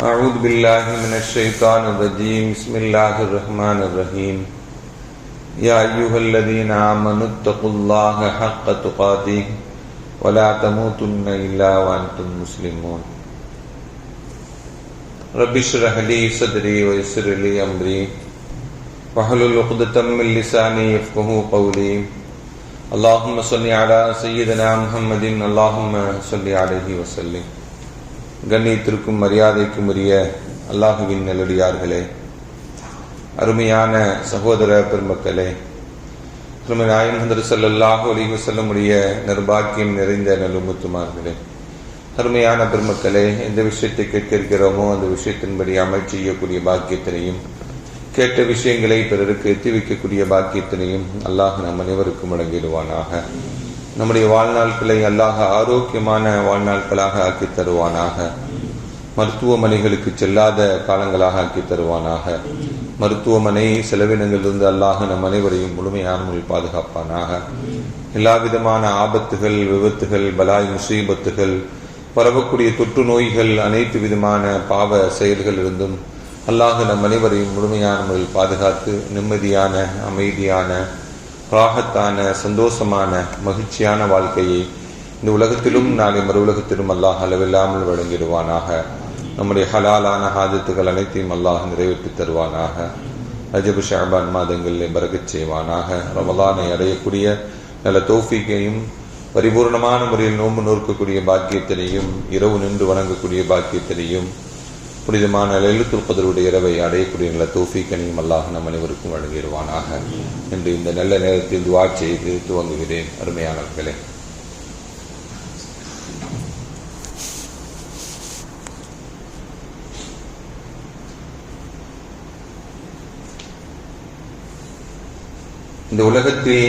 أعوذ بالله من الشيطان الرجيم. بسم الله الرحمن الرحيم. يا أيها الذين آمنوا اتقوا الله حق تقاته ولا تموتن إلا وأنتم مسلمون. رب اشرح لي صدري ويسر لي أمري. واحلل عقدة من لساني يفقه قولي. اللهم صل على سيدنا محمد. اللهم صل عليه وسلم. கண்ணியத்திற்கும் மரியாதைக்கும் உரிய அல்லாஹுவின் நல்லடியார்களே அருமையான சகோதர பெருமக்களே திருமதி நாயன்ஹந்தர் சல்லாஹு செல்ல முடிய நிர்பாக்கியம் நிறைந்த நல்லுமுத்துமார்களே அருமையான பெருமக்களே எந்த விஷயத்தை கேட்க இருக்கிறோமோ அந்த விஷயத்தின்படி அமல் செய்யக்கூடிய பாக்கியத்தினையும் கேட்ட விஷயங்களை பிறருக்கு எத்தி வைக்கக்கூடிய பாக்கியத்தினையும் அல்லாஹ் நம் அனைவருக்கும் வழங்கிடுவானாக. நம்முடைய வாழ்நாட்களை அல்லாஹ் ஆரோக்கியமான வாழ்நாட்களாக ஆக்கி தருவானாக. மருத்துவமனைகளுக்கு செல்லாத காலங்களாக ஆக்கி தருவானாக. மருத்துவமனை செலவினங்களிலிருந்து அல்லாஹ் நம் அனைவரையும் முழுமையான முறையில் பாதுகாப்பானாக. எல்லா விதமான ஆபத்துகள் விபத்துகள் பலாய் முசீபத்துகள் பரவக்கூடிய தொற்று நோய்கள் அனைத்து விதமான பாவ செயல்களிலிருந்தும் அல்லாஹ் நம் அனைவரையும் முழுமையான முறையில் பாதுகாத்து நிம்மதியான அமைதியான ராகத்தான சந்தோஷமான மகிழ்ச்சியான வாழ்க்கையை இந்த உலகத்திலும் நாளை மறு உலகத்திலும் அல்லாஹ் அளவில்லாமல் வழங்கிடுவானாக. நம்முடைய ஹலாலான ஹாஜத்துகள் அனைத்தையும் அல்லாஹ் நிறைவேற்றி தருவானாக. ரஜபு ஷாபான் மாதங்களில் பரகச் செய்வானாக. ரமலானை அடையக்கூடிய நல்ல தோஃபிக்கையும் பரிபூர்ணமான முறையில் நோன்பு நோக்கக்கூடிய பாக்கியத்தினையும் இரவு நின்று வணங்கக்கூடிய பாக்கியத்தினையும் புனிதமான லலித்துல் கதருடைய இரவை அடையக்கூடிய நல்ல தோஃபிக்கனையும் அல்லாஹ் நம் அனைவருக்கும் வழங்கிடுவானாக என்று இந்த நல்ல நேரத்தில் துவா செய்து துவங்குகிறேன் அருமையானவர்களே. இந்த உலகத்தில்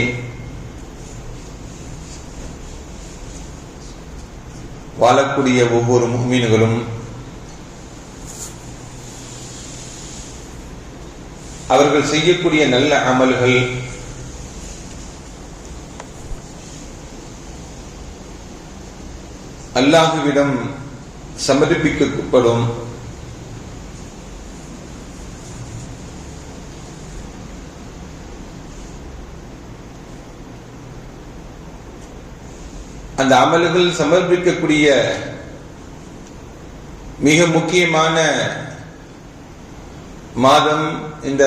வாழக்கூடிய ஒவ்வொரு முகமீன்களும் அவர்கள் செய்யக்கூடிய நல்ல அமல்கள். அல்லாஹுவிடம் சமர்ப்பிக்கப்படும். அந்த அமல்கள் சமர்ப்பிக்கக்கூடிய மிக முக்கியமான மாதம் இந்த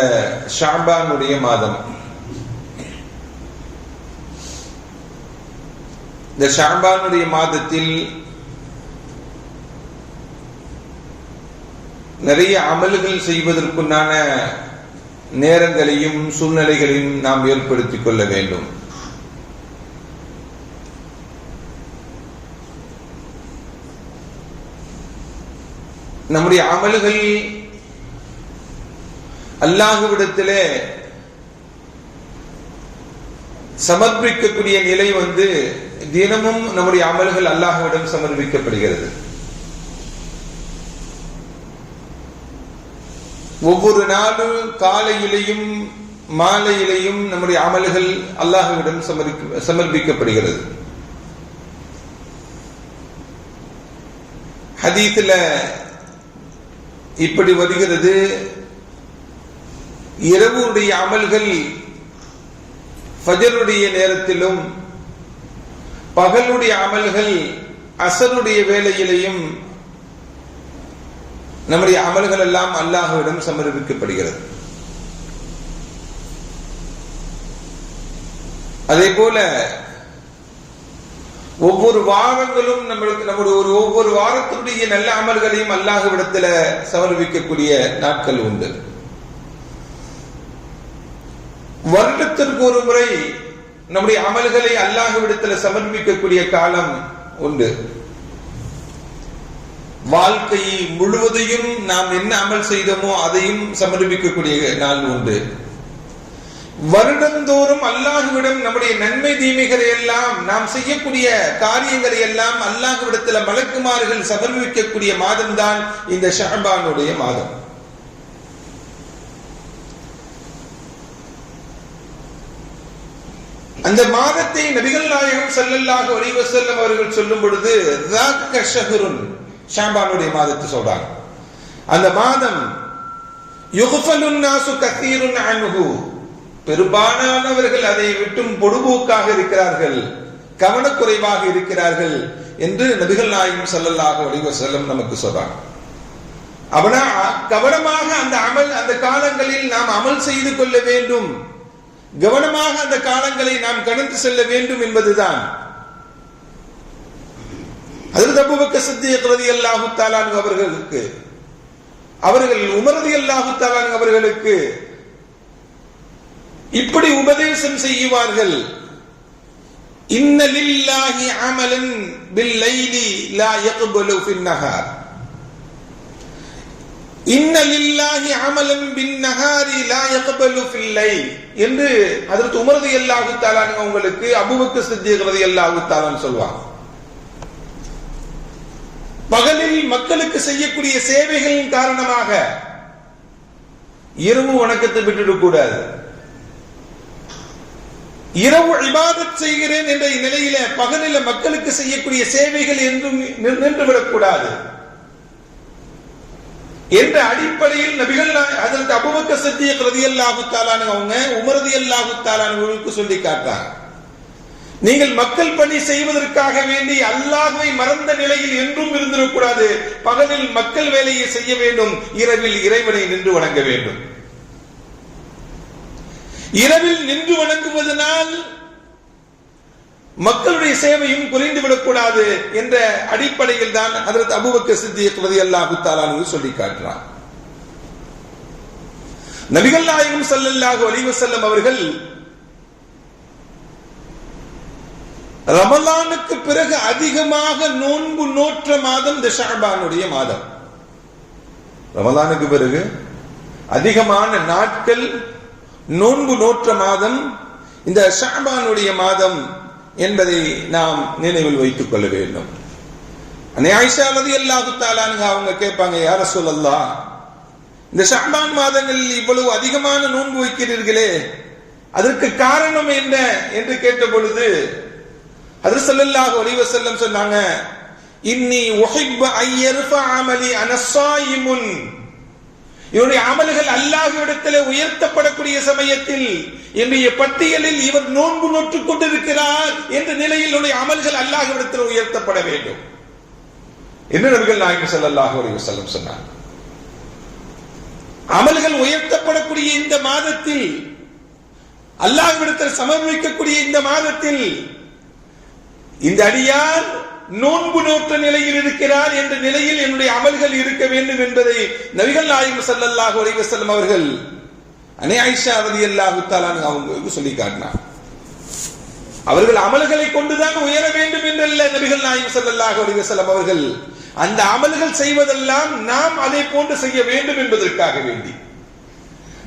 ஷாபானுடைய மாதம். இந்த ஷாபானுடைய மாதத்தில் நிறைய அமல்கள் செய்வதற்குண்டான நேரங்களையும் சூழ்நிலைகளையும் நாம் ஏற்படுத்திக் கொள்ள வேண்டும். நம்முடைய அமல்கள் அல்லாஹுவிடத்திலே சமர்ப்பிக்கக்கூடிய நிலை வந்து தினமும் நம்முடைய அமல்கள் அல்லாஹுவிடம் சமர்ப்பிக்கப்படுகிறது. ஒவ்வொரு நாளும் காலையிலையும் மாலையிலையும் நம்முடைய அமல்கள் அல்லாஹுவிடம் சமர்ப்பிக்கப்படுகிறது. ஹதீத்துல இப்படி வருகிறது இரவுடைய அமல்கள் ஃபஜருடைய நேரத்திலும் பகலுடைய அமல்கள் அசருடைய வேலையிலையும் நம்முடைய அமல்கள் எல்லாம் அல்லாஹுவிடம் சமர்ப்பிக்கப்படுகிறது. அதே போல ஒவ்வொரு வாரங்களும் நம்மளுக்கு நம்முடைய ஒரு ஒவ்வொரு வாரத்தினுடைய நல்ல அமல்களையும் அல்லாஹுவிடத்தில் சமர்ப்பிக்கக்கூடிய நாட்கள் உண்டு. வருடத்திற்கு ஒரு முறை நம்முடைய அமல்களை அல்லாஹுவிடத்தில் சமர்ப்பிக்கக்கூடிய காலம் உண்டு. வாழ்க்கையை முழுவதையும் நாம் என்ன அமல் செய்தோமோ அதையும் சமர்ப்பிக்கக்கூடிய நாள் உண்டு. வருடந்தோறும் அல்லாஹுவிடம் நம்முடைய நன்மை தீமைகளை எல்லாம் நாம் செய்யக்கூடிய காரியங்களை எல்லாம் அல்லாஹுவிடத்தில் மலக்குமார்கள் சமர்ப்பிக்கக்கூடிய மாதம்தான் இந்த ஷஹபானுடைய மாதம். அந்த மாதத்தை நபிகள் நாயகம் செல்லல்லாக ஒளிவ செல்லும் அவர்கள் சொல்லும் பொழுது ஷாம்பானுடைய மாதத்தை சொல்றாங்க. அந்த மாதம் பெரும்பாலானவர்கள் அதை விட்டும் பொடுபோக்காக இருக்கிறார்கள் கவனக்குறைவாக இருக்கிறார்கள் என்று நபிகள் நாயகம் செல்லல்லாக ஒளிவ செல்லும் நமக்கு சொல்றாங்க. அவனா கவனமாக அந்த அமல் அந்த காலங்களில் நாம் அமல் செய்து கொள்ள வேண்டும். கவனமாக அந்த காலங்களை நாம் கடந்து செல்ல வேண்டும் என்பதுதான். அதில் அபுபக்க சித்திக் ரலியல்லாஹு தஆலா அவர்களுக்கு அவர்கள் உமரதி ரலியல்லாஹு தஆலா அவர்களுக்கு இப்படி உபதேசம் செய்வார்கள் இன்ன லில்லாஹி அமலன் பில் லைலி லா யக்பலு ஃபின் நஹார் இன்ன லில்லாஹி அமலன் பின் நஹாரி லா யக்பலு ஃபில் லைல் என்று அதற்கு உமர் ரலியல்லாஹு தஆலா உங்களுக்கு அபூபக்கர் சித்திக் ரலியல்லாஹு தஆலா சொல்வாங்க. பகலில் மக்களுக்கு செய்யக்கூடிய சேவைகளின் காரணமாக இரவு வணக்கத்தை விட்டுடக் கூடாது. இரவு இபாதத் செய்கிறேன் என்ற நிலையில பகலில மக்களுக்கு செய்யக்கூடிய சேவைகள் என்றும் நின்றுவிடக் கூடாது. என்ற அடிப்படையில் நபிகள் அதற்கு அபுபக்க சத்திய ரதியல்லாஹு தாலானு அவங்க உமரதி அல்லாஹு தாலானுக்கு சொல்லி காட்டாங்க நீங்கள் மக்கள் பணி செய்வதற்காக வேண்டி அல்லாஹை மறந்த நிலையில் என்றும் இருந்திடக்கூடாது பகலில் மக்கள் வேலையை செய்ய வேண்டும் இரவில் இறைவனை நின்று வணங்க வேண்டும். இரவில் நின்று வணங்குவதனால் மக்களுடைய சேவையும் குறைந்துவிடக்கூடாது என்ற அடிப்படையில் தான் அதற்கு அபுபக்க சித்தியக் ரதி அல்லாஹு தாலானு சொல்லி காட்டுறான். நபிகள் நாயகம் சல்லல்லாஹு அலைஹி வஸல்லம் அவர்கள் ரமலானுக்கு பிறகு அதிகமாக நோன்பு நோற்ற மாதம் இந்த ஷாபானுடைய மாதம். ரமலானுக்கு பிறகு அதிகமான நாட்கள் நோன்பு நோற்ற மாதம் இந்த ஷாபானுடைய மாதம் என்பதை நாம் நினைவில் வைத்துக் கொள்ள வேண்டும். அன்னை ஆயிஷா ரதி அல்லாஹு தாலானுங்க அவங்க கேட்பாங்க யார சொல்லலாம் இந்த ஷாபான் மாதங்களில் இவ்வளவு அதிகமான நோன்பு வைக்கிறீர்களே அதற்கு காரணம் என்ன? என்று கேட்ட பொழுது அது ஸல்லல்லாஹு ஒளிவ செல்லம் சொன்னாங்க இன்னி ஒஹிப் ஐயர்ஃப அமலி அனசாயிமுன் இவருடைய அமல்கள் அல்லாஹ்விடத்தில் உயர்த்தப்படக்கூடிய சமயத்தில் என்னுடைய பட்டியலில் இவர் நோன்பு நோற்றுக் கொண்டிருக்கிறார் என்ற நிலையில் என்னுடைய அமல்கள் அல்லாஹ்விடத்தில் உயர்த்தப்பட வேண்டும். என்ன நபிகள் நாயகம் ஸல்லல்லாஹு அலைஹி வஸல்லம் சொன்னார்? அமல்கள் உயர்த்தப்படக்கூடிய இந்த மாதத்தில் அல்லாஹ்விடத்தில் சமர்ப்பிக்கக்கூடிய இந்த மாதத்தில் இந்த அடியார் நோன்பு நோற்ற நிலையில் இருக்கிறார் என்ற நிலையில் என்னுடைய அமல்கள் இருக்க வேண்டும் என்பதை நபிகள் நாயகம் ஸல்லல்லாஹு அலைஹி வஸல்லம் அவர்கள் அனே ஆயிஷா ரலியல்லாஹு தஆலா அவங்களுக்கு சொல்லி காட்டினார். அவர்கள் அமல்களை கொண்டுதான் உயர வேண்டும் என்றல்ல நபிகள் நாயகம் ஸல்லல்லாஹு அலைஹி செல்லும் அவர்கள். அந்த அமல்கள் செய்வதெல்லாம் நாம் அதை போன்று செய்ய வேண்டும் என்பதற்காக வேண்டி.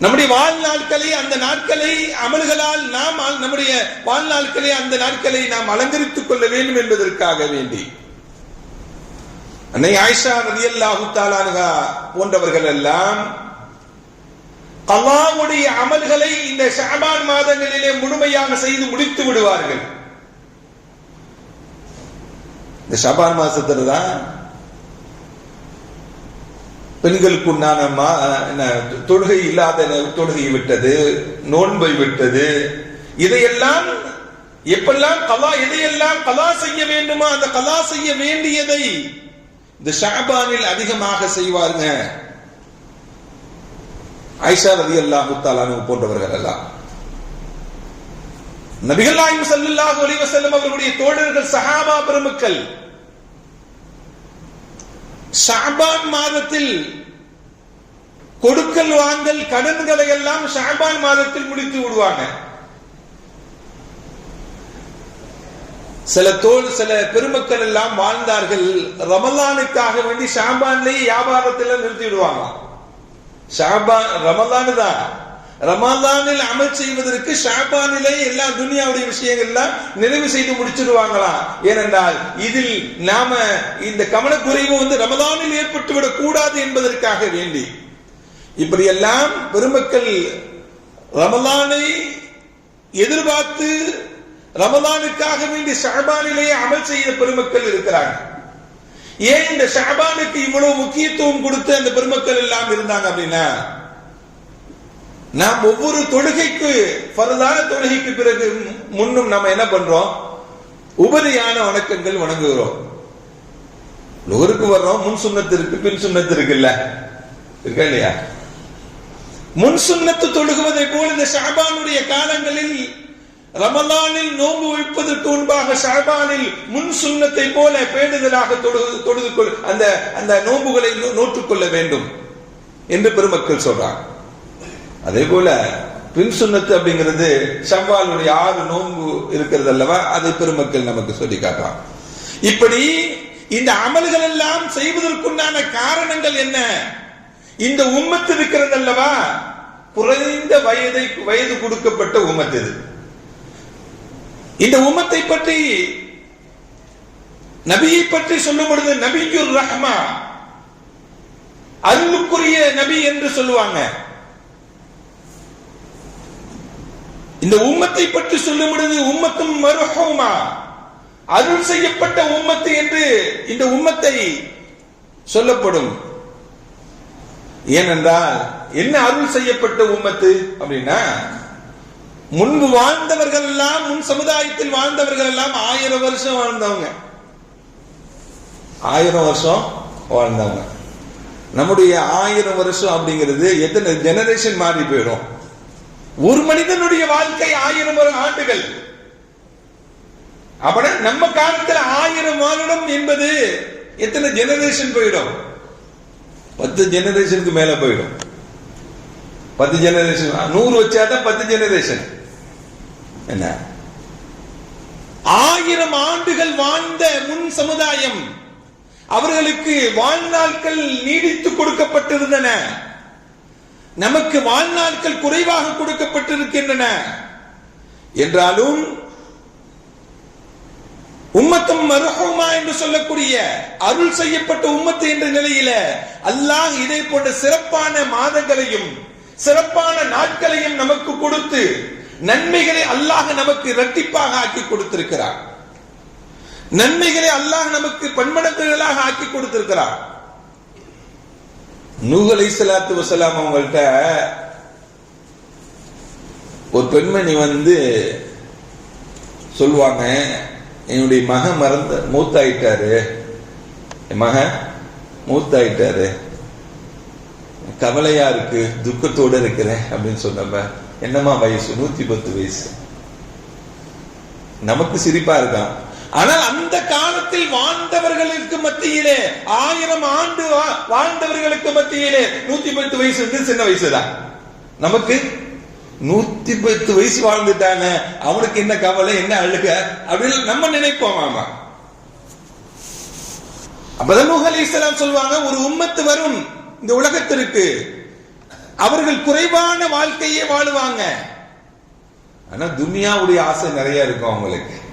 நம்முடைய வாழ்நாட்களை அந்த நாட்களை அமல்களால் நாம் நம்முடைய வாழ்நாட்களை அந்த நாட்களை நாம் அலங்கரித்துக் கொள்ள வேண்டும் என்பதற்காக வேண்டி. அன்னை ஆயிஷா ரலியல்லாஹு தாலானுகா போன்றவர்கள் எல்லாம் அல்லாவுடைய அமல்களை இந்த ஷாபான் மாதங்களிலே முழுமையாக செய்து முடித்து விடுவார்கள். இந்த ஷாபான் மாசத்துல தான் பெண்களுக்கு உண்டான தொழுகை இல்லாத தொழுகை விட்டது நோன்பை விட்டது இதையெல்லாம் எப்பெல்லாம் கலா எதையெல்லாம் கலா செய்ய வேண்டுமோ அந்த கலா செய்ய வேண்டியதை இந்த ஷாபானில் அதிகமாக செய்வாருங்க. ஐஷா ரதி அல்லாஹு தாலானு போன்றவர்கள் எல்லாம். நபிகள் நாயம் சல்லாஹூ அலி அவர்களுடைய தோழர்கள் சஹாபா பெருமக்கள் ஷாபான் மாதத்தில் கொடுக்கல் வாங்கல் கடன்களை எல்லாம் ஷாபான் மாதத்தில் முடித்து விடுவாங்க. சில தோல் சில பெருமக்கள் எல்லாம் வாழ்ந்தார்கள். ரமலானுக்காக வேண்டி ஷாபான்லேயே வியாபாரத்தில் நிறுத்திடுவாங்க ஷாபான் ரமலானு தான் ரமாதானில் அமல் செய்வதற்கு ஷாபானிலே எல்லா துனியாவுடைய விஷயங்கள்லாம் நிறைவு செய்து முடிச்சிருவாங்களா ஏனென்றால் இதில் நாம இந்த கவனக்குறைவு வந்து ரமதானில் ஏற்பட்டுவிடக் கூடாது என்பதற்காக வேண்டி. இப்படியெல்லாம் பெருமக்கள் ரமலானை எதிர்பார்த்து ரமலானுக்காக வேண்டி ஷாபானிலேயே அமல் செய்த பெருமக்கள் இருக்கிறாங்க ஏன் இந்த ஷாபானுக்கு இவ்வளவு முக்கியத்துவம் கொடுத்து அந்த பெருமக்கள் எல்லாம் இருந்தாங்க அப்படின்னா நாம் ஒவ்வொரு தொழுகைக்கு பரதான தொழுகைக்கு பிறகு முன்னும் நம்ம என்ன பண்றோம்? உபரியான வணக்கங்கள் வணங்குகிறோம். நூறுக்கு வர்றோம் முன் சுண்ணத்திற்கு பின் சுண்ணத்திற்கு இல்ல. இருக்கா இல்லையா? முன் சுண்ணத்து தொழுகுவதை போல இந்த ஷாபானுடைய காலங்களில் ரமலானில் நோன்பு வைப்பதற்கு முன்பாக ஷாபானில் முன் சுண்ணத்தை போல பேடுதலாக தொழுது தொழுது கொள் அந்த அந்த நோன்புகளை நோற்றுக்கொள்ள வேண்டும் என்று பெருமக்கள் சொல்றாங்க. அதே போல பின் சுண்ணத்து அப்படிங்கிறது ஷவ்வாலுடைய ஆறு நோன்பு இருக்கிறது அல்லவா? அதை பெருமக்கள் நமக்கு சொல்லி காட்டுறான் இப்படி இந்த அமல்கள் எல்லாம் செய்வதற்குண்டான காரணங்கள் என்ன? இந்த உம்மத்து இருக்கிறது அல்லவா? குறைந்த வயதை வயது கொடுக்கப்பட்ட உமத்து இது. இந்த உம்மத்தை பற்றி நபியை பற்றி சொல்லும் பொழுது நபியுர் ரஹ்மா அருளுக்குரிய நபி என்று சொல்லுவாங்க. இந்த உம்மத்தை பற்றி சொல்லும் பொழுது உம்மத்தும் மருஹோமா. அருள் செய்யப்பட்ட உம்மத்து என்று இந்த உம்மத்தை சொல்லப்படும். ஏனென்றால் என்ன அருள் செய்யப்பட்ட உம்மத்து அப்படின்னா முன்பு வாழ்ந்தவர்கள் எல்லாம் முன் சமுதாயத்தில் வாழ்ந்தவர்கள் எல்லாம் ஆயிரம் வருஷம் வாழ்ந்தவங்க. ஆயிரம் வருஷம் வாழ்ந்தவங்க. நம்முடைய ஆயிரம் வருஷம் அப்படிங்கிறது எத்தனை ஜெனரேஷன் மாறி போயிடும். ஒரு மனிதனுடைய வாழ்க்கை ஆயிரம் ஆண்டுகள். அப்பட நம்ம காலத்தில் ஆயிரம் வருடம் என்பது எத்தனை ஜெனரேஷன் போயிடும்? பத்து ஜெனரேஷனுக்கு மேல போயிடும். பத்து ஜெனரேஷன் நூறு வச்சாதான் பத்து ஜெனரேஷன் என்ன? ஆயிரம் ஆண்டுகள் வாழ்ந்த முன் சமுதாயம் அவர்களுக்கு வாழ்நாட்கள் நீடித்து கொடுக்கப்பட்டிருந்தன. நமக்கு வாழ்நாட்கள் குறைவாக கொடுக்கப்பட்டிருக்கின்றன. என்றாலும் உம்மத்தம் மருகமா என்று சொல்லக்கூடிய அருள் செய்யப்பட்ட உம்மத்து என்ற நிலையில அல்லாஹ் இதே போன்ற சிறப்பான மாதங்களையும் சிறப்பான நாட்களையும் நமக்கு கொடுத்து நன்மைகளை அல்லாஹ் நமக்கு இரட்டிப்பாக ஆக்கி கொடுத்திருக்கிறார் நன்மைகளை அல்லாஹ் நமக்கு பன்மடங்குகளாக ஆக்கி கொடுத்திருக்கிறார் நூஹ் அலை சலாத்து வசலாம் அவங்கள்ட்ட ஒரு பெண்மணி வந்து சொல்லுவாங்க என்னுடைய மகன் மறந்த மூத்தாயிட்டாரு. என் மகன் மூத்தாயிட்டாரு. கவலையா இருக்கு துக்கத்தோட இருக்கிறேன் அப்படின்னு சொன்னப்ப என்னமா வயசு? நூத்தி பத்து வயசு. நமக்கு சிரிப்பா இருக்கான். ஆனால் அந்த காலத்தில் வாழ்ந்தவர்களுக்கு மத்தியிலே ஆயிரம் ஆண்டு வாழ்ந்தவர்களுக்கு மத்தியிலே நூத்தி பத்து வயசு வந்து சின்ன வயசுதான். நமக்கு நூத்தி பத்து வயசு வாழ்ந்துட்டானே அவனுக்கு என்ன கவலை என்ன அழுக அப்படின்னு நம்ம நினைப்போம் ஆமா அப்பதான் நூஹ் அலி இஸ்லாம் சொல்லுவாங்க ஒரு உம்மத்து வரும் இந்த உலகத்திற்கு. அவர்கள் குறைவான வாழ்க்கையே வாழுவாங்க. ஆனா துனியாவுடைய ஆசை நிறைய இருக்கும் அவங்களுக்கு.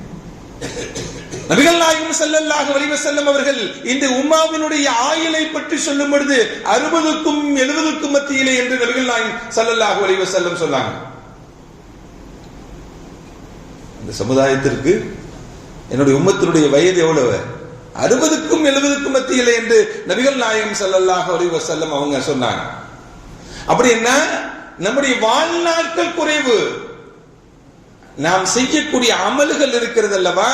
நபிகள் நாயகம் செல்லல்லாக வலிவ செல்லும் அவர்கள் இந்த உமாவினுடைய ஆயுளை பற்றி சொல்லும் பொழுது அறுபதுக்கும் எழுபதுக்கும் மத்தியிலே என்று நபிகள் நாயகம் செல்லல்லாக வலிவ செல்லம் சொன்னாங்க. இந்த சமுதாயத்திற்கு என்னுடைய உம்மத்தினுடைய வயது எவ்வளவு? அறுபதுக்கும் எழுபதுக்கும் மத்தியிலே என்று நபிகள் நாயகம் செல்லல்லாக வலிவ செல்லம் அவங்க சொன்னாங்க. அப்படி என்ன? நம்முடைய வாழ்நாட்கள் குறைவு. நாம் செய்யக்கூடிய அமல்கள் இருக்கிறது அல்லவா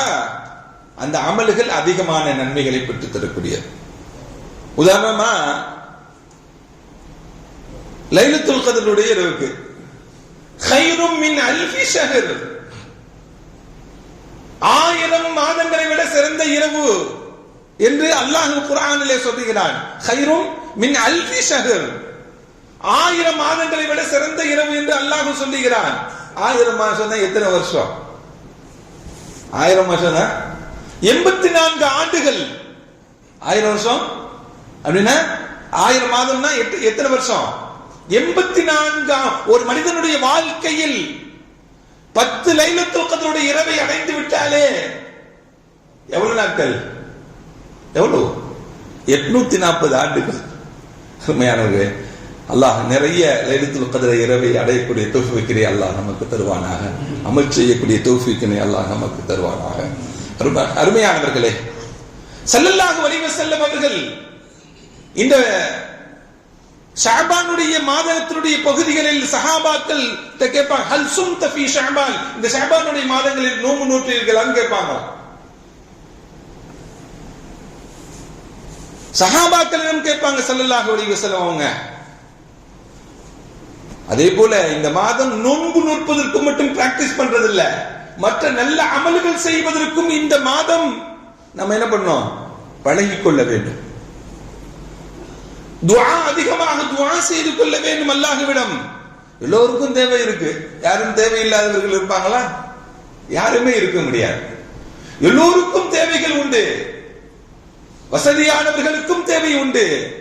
அந்த அமல்கள் அதிகமான நன்மைகளை பெற்று தரக்கூடியது. உதாரணமா லைலத்துல் கதருடைய இரவுக்கு ஹைரும் மின் அல்ஃபி ஷஹர். ஆயிரம் மாதங்களை விட சிறந்த இரவு என்று அல்லாஹ் குரானிலே சொல்லுகிறான் ஹைரும் மின் அல்ஃபி ஷஹர். ஆயிரம் மாதங்களை விட சிறந்த இரவு என்று அல்லாஹ் சொல்லுகிறான் ஆயிரம் மாசம் எத்தனை வருஷம்? ஆயிரம் மாசம்னா எண்பத்தி நான்கு ஆண்டுகள். ஆயிரம் வருஷம்? அப்படின்னா ஆயிரம் மாதம்னா எட்டு எத்தனை வருஷம்? எண்பத்தி நான்கு ஒரு மனிதனுடைய வாழ்க்கையில் பத்து லைலத்துல் கதருடைய இரவை அடைந்து விட்டாலே எவ்வளவு நாட்கள்? எவ்வளவு? எட்நூத்தி நாற்பது ஆண்டுகள். அருமையானவர்களே அல்லாஹ் நிறைய லைலத்துல் கதிர இரவை அடையக்கூடிய தௌஃபிக்கினை அல்லாஹ் நமக்கு தருவானாக. அமல் செய்யக்கூடிய தௌஃபிக்கினை அல்லாஹ் நமக்கு தருவானாக. அருமையானவர்களே செல்லல்லாக வலிவ செல்லும் அவர்கள் இந்த ஷாபானுடைய மாதத்தினுடைய பகுதிகளில் சஹாபாக்கள் கேட்பாங்க ஹல் சும்த ஷாபான்? இந்த ஷாபானுடைய மாதங்களில் நோம்பு நோற்றீர்களான்னு கேட்பாங்க. சஹாபாக்களிடம் கேட்பாங்க செல்லல்லாக வலிவ செல்லும் அவங்க அதே போல இந்த மாதம் நோன்பு நோற்பதற்கு மட்டும் பிராக்டிஸ் பண்றது இல்ல மற்ற நல்ல அமல்கள் செய்வதற்கும் இந்த மாதம் நம்ம என்ன பண்ணோம்? பழகி கொள்ள வேண்டும். துவா அதிகமாக துவா செய்து கொள்ள வேண்டும் அல்லாஹுவிடம். எல்லோருக்கும் தேவை இருக்கு. யாரும் தேவையில்லாதவர்கள் இருப்பாங்களா? யாருமே இருக்க முடியாது. எல்லோருக்கும் தேவைகள் உண்டு. வசதியானவர்களுக்கும் தேவை உண்டு.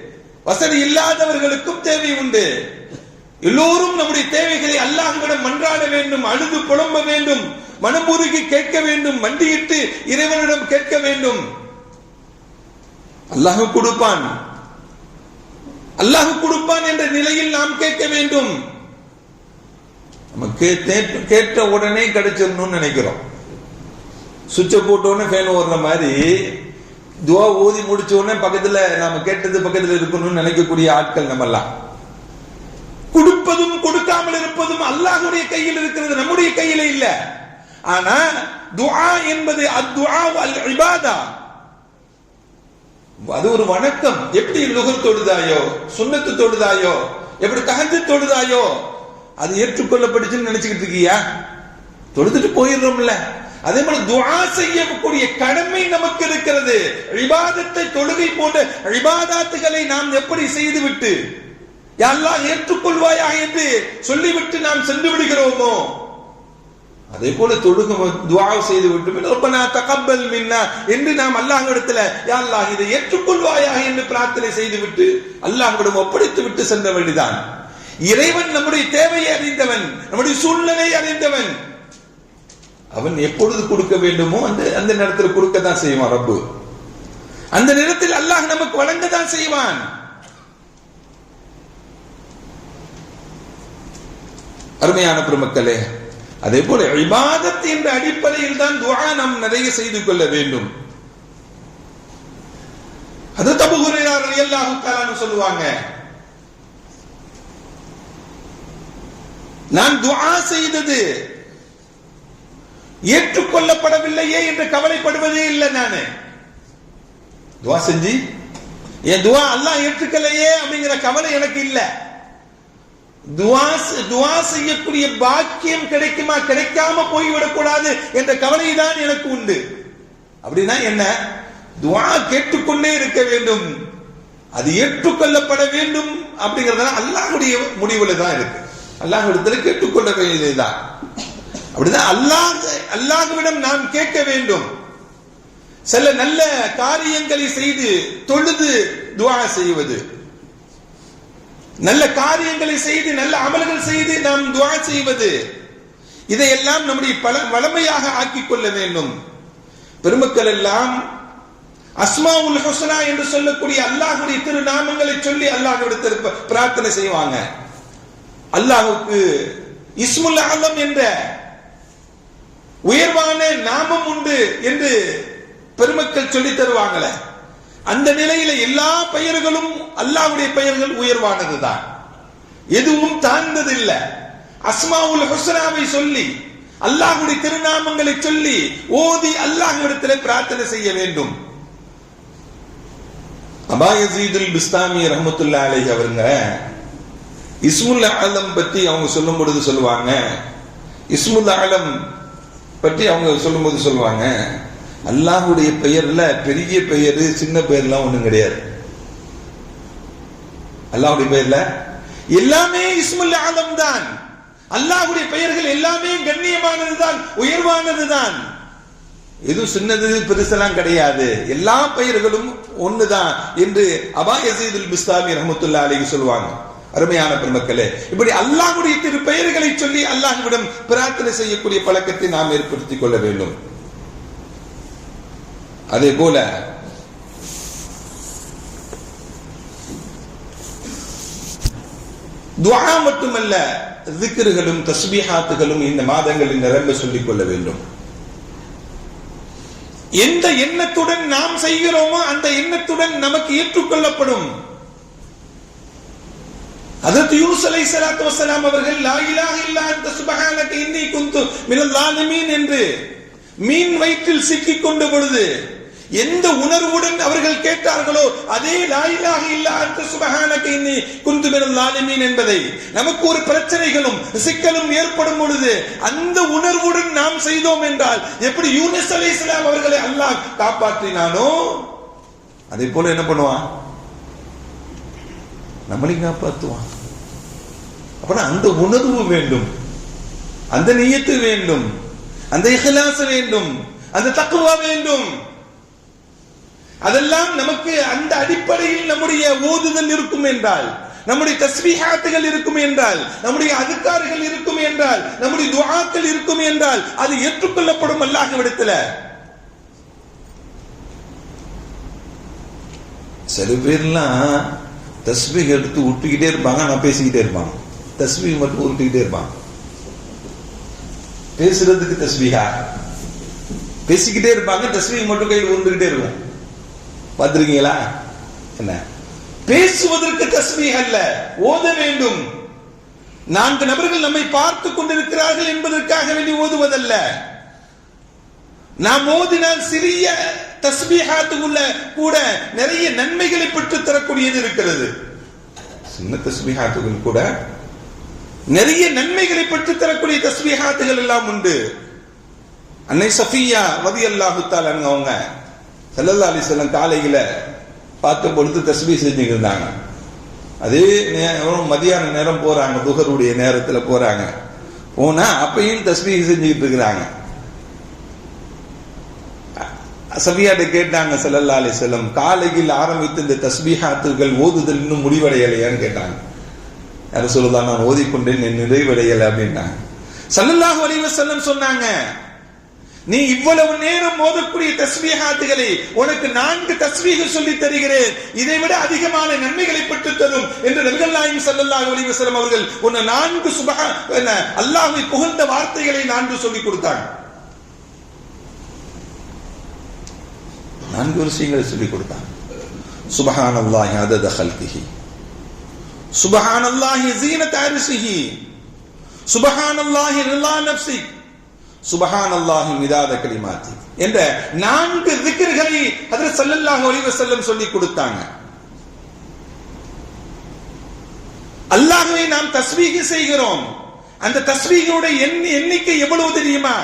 வசதி இல்லாதவர்களுக்கும் தேவை உண்டு. எல்லோரும் நம்முடைய தேவைகளை அல்லாஹ்விடம் மன்றாட வேண்டும் அழுது புலம்ப வேண்டும் மனமுருகி கேட்க வேண்டும் மண்டியிட்டு இறைவனிடம் கேட்க வேண்டும். அல்லாஹ் கொடுப்பான். அல்லாஹ் கொடுப்பான் என்ற நிலையில் நாம் கேட்க வேண்டும். நமக்கு கே- கேட்ட உடனே கிடைச்சிடணும்னு நினைக்கிறோம். சுவிட்சை போட்டோன்னு ஃபேன் ஓடுற மாதிரி துவா ஊதி முடிச்ச உடனே பக்கத்துல நாம கேட்டது பக்கத்துல இருக்கணும்னு நினைக்கக்கூடிய ஆட்கள் நம்ம இல்லாமல் இருப்பதும் அல்லாஹுடைய கையில் இருக்கிறது நம்முடைய கையில இல்ல. ஆனா துஆ என்பது அத்துஆ அல் இபாதா அது ஒரு வணக்கம். எப்படி லுகர் தொழுதாயோ சுண்ணத்து தொழுதாயோ எப்படி தகந்து தொழுதாயோ அது ஏற்றுக்கொள்ளப்பட்டுச்சுன்னு நினைச்சுக்கிட்டு இருக்கியா? தொழுதுட்டு போயிடுறோம்ல. அதே போல துவா செய்யக்கூடிய கடமை நமக்கு இருக்கிறது. இபாதத்தை தொழுகை போன்ற இபாதாத்துகளை நாம் எப்படி செய்துவிட்டு யா ஏற்றுக்கொள்வாயா என்று சொல்லிவிட்டு நாம் சென்று விடுகிறோமோ? அதே போல தொழுக துவா செய்து விட்டு ரப்பனா தகப்பல் மின்னா என்று நாம் அல்லாஹ்விடத்துல யா அல்லாஹ் இதை ஏற்றுக்கொள்வாயா என்று பிரார்த்தனை செய்துவிட்டு அல்லாஹ்விடம் ஒப்படைத்து விட்டு சென்ற வழிதான் இறைவன் நம்முடைய தேவையை அறிந்தவன் நம்முடைய சூழ்நிலையை அறிந்தவன். அவன் எப்பொழுது கொடுக்க வேண்டுமோ அந்த அந்த நேரத்தில் கொடுக்க தான் செய்வான் ரப்பு. அந்த நேரத்தில் அல்லாஹ் நமக்கு வழங்க தான் செய்வான். அருமையான பெருமக்களே அதே போல இபாதத் என்ற அடிப்படையில் தான் துவா நாம் நிறைய செய்து கொள்ள வேண்டும். அது தபு ஹுரைரா ரலியல்லாஹு சொல்லுவாங்க நான் துவா செய்தது ஏற்றுக்கொள்ளப்படவில்லையே என்று கவலைப்படுவதே இல்லை நானு. துவா செஞ்சு? என் துவா அல்லாஹ் ஏற்றுக்கலையே அப்படிங்கிற கவலை எனக்கு இல்லை. துவா துவா செய்யக்கூடிய பாக்கியம் கிடைக்குமா கிடைக்காம போய்விடக்கூடாது என்ற கவலை தான் எனக்கு உண்டு. அப்படின்னா என்ன? துவா கேட்டுக்கொண்டே இருக்க வேண்டும். அது ஏற்றுக்கொள்ளப்பட வேண்டும் அப்படிங்கறதுலாம் அல்லாஹுடைய முடிவுல தான் இருக்கு. அல்லாஹ்விடத்தில் கேட்டுக்கொள்ள வேண்டியதுதான் அப்படிதான் அல்லாஹ் அல்லாஹுவிடம் நாம் கேட்க வேண்டும். சில நல்ல காரியங்களை செய்து தொழுது துவா செய்வது. நல்ல காரியங்களை செய்து நல்ல அமல்கள் செய்து நாம் துவா செய்வது. இதையெல்லாம் நம்முடைய பல வளமையாக ஆக்கிக் கொள்ள வேண்டும். பெருமக்கள் எல்லாம் அஸ்மா உல் ஹுஸ்னா என்று சொல்லக்கூடிய அல்லாஹுடைய திருநாமங்களை சொல்லி அல்லாஹ்விடத்தில் ப- பிரார்த்தனை செய்வாங்க. அல்லாஹுக்கு இஸ்முல் ஆலம் என்ற உயர்வான நாமம் உண்டு என்று பெருமக்கள் சொல்லி தருவாங்களே. அந்த நிலையில எல்லா பெயர்களும் அல்லாவுடைய பெயர்கள் உயர்வானதுதான். எதுவும் தாழ்ந்தது இல்ல அஸ்மாவுல் ஹுஸ்னாவை சொல்லி அல்லாஹுடைய திருநாமங்களை சொல்லி ஓதி அல்லாஹ்விடத்தில் பிரார்த்தனை செய்ய வேண்டும். அபாயசீதுல் பிஸ்தாமி ரஹமத்துல்லா அலை அவருங்க இஸ்முல் ஆலம் பத்தி அவங்க சொல்லும் பொழுது சொல்லுவாங்க. இஸ்முல் ஆலம் பற்றி அவங்க சொல்லும்போது சொல்லுவாங்க. அல்லாஹுடைய பெயர்ல பெரிய பெயர் சின்ன பெயர்லாம் ஒண்ணும் கிடையாது. அல்லாஹுடைய பெயர்ல? எல்லாமே இஸ்முல் ஆலம் தான். அல்லாஹுடைய பெயர்கள் எல்லாமே கண்ணியமானது தான் உயர்வானது தான் எதுவும் சின்னது பெருசெல்லாம் கிடையாது. எல்லா பெயர்களும் ஒண்ணுதான் என்று அபா யசீதுல் பிஸ்தாமி ரஹமத்துல்லா அலைஹி சொல்லுவாங்க. அருமையான பெருமக்களே இப்படி அல்லாஹுடைய திரு பெயர்களை சொல்லி அல்லாஹுவிடம் பிரார்த்தனை செய்யக்கூடிய பழக்கத்தை நாம் ஏற்படுத்திக் கொள்ள வேண்டும். அதே போல துவா மட்டுமல்ல திக்ருகளும் தஸ்பீஹாத்துகளும் இந்த மாதங்களில் நிரம்ப சொல்லிக் கொள்ள வேண்டும். எந்த எண்ணத்துடன் நாம் செய்கிறோமோ அந்த எண்ணத்துடன் நமக்கு ஏற்றுக்கொள்ளப்படும். அதற்கு யூஸ் அலை சலாத்து வசலாம் அவர்கள் லாயிலாக இல்லா அந்த சுபகானக்கு இன்னி குந்து மினல் என்று மீன் வயிற்றில் சிக்கிக் கொண்ட பொழுது எந்த உணர்வுடன் அவர்கள் கேட்டார்களோ அதே லாயிலாக இலாஹ இல்லா அன்த சுபஹானக இன்னி குந்து லாலிமீன் என்பதை நமக்கு ஒரு பிரச்சனைகளும் சிக்கலும் ஏற்படும் பொழுது அந்த உணர்வுடன் நாம் செய்தோம் என்றால் எப்படி யூனிஸ் அலைஹிஸ்ஸலாம் அவர்களை அல்லாஹ் காப்பாற்றினானோ அதே போல என்ன பண்ணுவான்? நம்மளையும் காப்பாற்றுவான். அப்புறம் அந்த உணர்வு வேண்டும் அந்த நியத்து வேண்டும் அந்த இஹ்லாஸ் வேண்டும் அந்த தக்குவா வேண்டும். அதெல்லாம் நமக்கு அந்த அடிப்படையில் நம்முடைய ஓதுதல் இருக்கும் என்றால் நம்முடைய தஸ்மீஹாத்துகள் இருக்கும் என்றால் நம்முடைய அதுக்கார்கள் இருக்கும் என்றால் நம்முடைய துவாக்கள் இருக்கும் என்றால் அது ஏற்றுக்கொள்ளப்படும் அல்லாஹ்விடத்துல. சில பேர்லாம் தஸ்மீக எடுத்து விட்டுக்கிட்டே இருப்பாங்க நான் பேசிக்கிட்டே இருப்பாங்க. தஸ்மீக மட்டும் உருட்டிக்கிட்டே இருப்பாங்க. பேசுறதுக்கு தஸ்மீகா பேசிக்கிட்டே இருப்பாங்க தஸ்மீக மட்டும் கையில் உருண்டுகிட்டே இருக்கும். பார்த்துருக்கீங்களா என்ன? பேசுவதற்கு தஸ்மீக அல்ல ஓத வேண்டும். நான்கு நபர்கள் நம்மை பார்த்து கொண்டிருக்கிறார்கள் என்பதற்காக வேண்டி ஓதுவதல்ல. நாம் ஓதினால் சிறிய தஸ்மீகாத்துக்குள்ள கூட நிறைய நன்மைகளை பெற்று தரக்கூடியது இருக்கிறது. சின்ன தஸ்மீகாத்துகள் கூட நிறைய நன்மைகளை பெற்று தரக்கூடிய தஸ்மீகாத்துகள் எல்லாம் உண்டு. அன்னை சஃபியா வதி அல்லாஹு அவங்க சல்லல்லா செல்லம் காலையில் பார்த்த பொழுது தஸ்பீ செஞ்சுட்டு இருந்தாங்க அதே நேரம் மதியான நேரம் போறாங்க துகருடைய நேரத்துல போறாங்க. போனால் அப்பயும் தஸ்மி செஞ்சுக்கிட்டு இருக்கிறாங்க. சபியாட்ட கேட்டாங்க செல்லல்லா அலி செல்லம் காலையில் ஆரம்பித்த இந்த தஸ்பீஹாத்துகள் ஓதுதல் இன்னும் முடிவடையலையான்னு கேட்டாங்க. யாரும் சொல்லுதா நான் ஓதிக்கொண்டேன் என் நிறைவடையலை அப்படின்னாங்க. சல்லல்லாஹு அலைஹி சொன்னாங்க நீ இவ்வளவு நேரம் மோதக்கூடிய தஸ்மீகாத்துகளை உனக்கு நான்கு தஸ்பீக சொல்லி தருகிறேன். இதை விட அதிகமான நன்மைகளை பெற்று தரும் என்று நபிகள் நாயகம் ஸல்லல்லாஹு அலைஹி அவர்கள் உன்னை நான்கு சுபஹா அல்லாஹை புகழ்ந்த வார்த்தைகளை நான்கு சொல்லி கொடுத்தாங்க. நான்கு விஷயங்களை சொல்லி கொடுத்தாங்க. சுபஹான் அல்லாஹி அதத ஹல்கிஹி சுபஹான் அல்லாஹி ஜீனத் அரிசிஹி. சுபஹான் அல்லாஹி ரிலா நப்சி சுபஹான் அல்லாஹி மிதாத கலிமாத்தி என்ற நான்கு திக்ர்களை அதில் ஸல்லல்லாஹு ஒளிவ செல்லம் சொல்லி கொடுத்தாங்க. அல்லாஹுவை நாம் தஸ்வீக செய்கிறோம். அந்த தஸ்வீகோட எண்ணிக்கை எவ்வளவு தெரியுமா?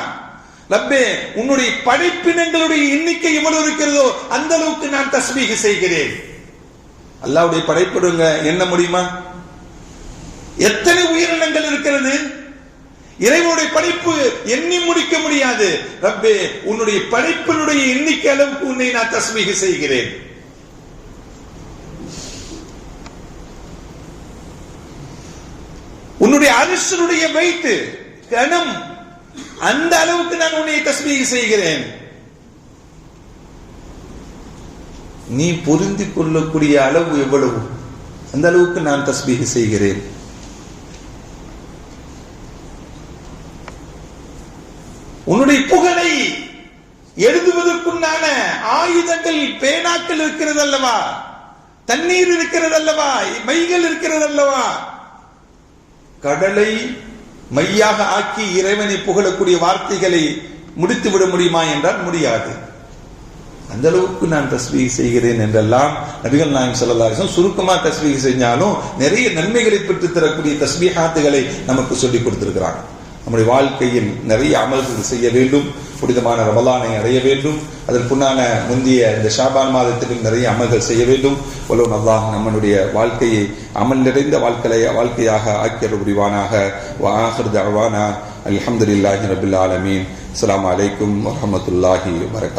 ரப்பே உன்னுடைய படைப்பினங்களுடைய எண்ணிக்கை எவ்வளவு இருக்கிறதோ அந்த அளவுக்கு நான் தஸ்வீக செய்கிறேன். அல்லாவுடைய படைப்பிடுங்க. என்ன முடியுமா? எத்தனை உயிரினங்கள் இருக்கிறது? இறைவனுடைய படைப்பு எண்ணி முடிக்க முடியாது. ரப்பே உன்னுடைய படைப்பினுடைய எண்ணிக்கை அளவுக்கு உன்னை நான் தஸ்மீக செய்கிறேன். உன்னுடைய அரசனுடைய வைத்து கணம் அந்த அளவுக்கு நான் உன்னை தஸ்மீக செய்கிறேன். நீ பொருந்திக் கொள்ளக்கூடிய அளவு எவ்வளவு? அந்த அளவுக்கு நான் தஸ்பீக செய்கிறேன். உன்னுடைய புகழை எழுதுவதற்குண்டான ஆயுதங்கள் பேனாக்கள் இருக்கிறது அல்லவா தண்ணீர் இருக்கிறது அல்லவா மைகள் இருக்கிறது அல்லவா கடலை மையாக ஆக்கி இறைவனை புகழக்கூடிய வார்த்தைகளை முடித்து விட முடியுமா என்றால் முடியாது. அந்த அளவுக்கு நான் தஸ்வீக செய்கிறேன் என்றெல்லாம் நபிகள் நாயம் சொல்லலாம் சுருக்கமாக தஸ்வீக செஞ்சாலும் நிறைய நன்மைகளை பெற்று தரக்கூடிய தஸ்வீகாத்துகளை நமக்கு சொல்லிக் கொடுத்திருக்கிறாங்க. நம்முடைய வாழ்க்கையில் நிறைய அமல்கள் செய்ய வேண்டும். புனிதமான ரமலானை அடைய வேண்டும். அதற்குண்டான முந்தைய இந்த ஷாபான் மாதத்திலும் நிறைய அமல்கள் செய்ய வேண்டும். வல்லோன் அல்லாஹ் நம்மளுடைய வாழ்க்கையை அமல் நிறைந்த வாழ்க்கையை வாழ்க்கையாக ஆக்கிய புரிவானாக. வாஹர் தவானா அல்ஹம்துலில்லாஹி ரபில் ஆலமீன். அஸ்ஸலாமு அலைக்கும் வரமத்துல்லாஹி வரகா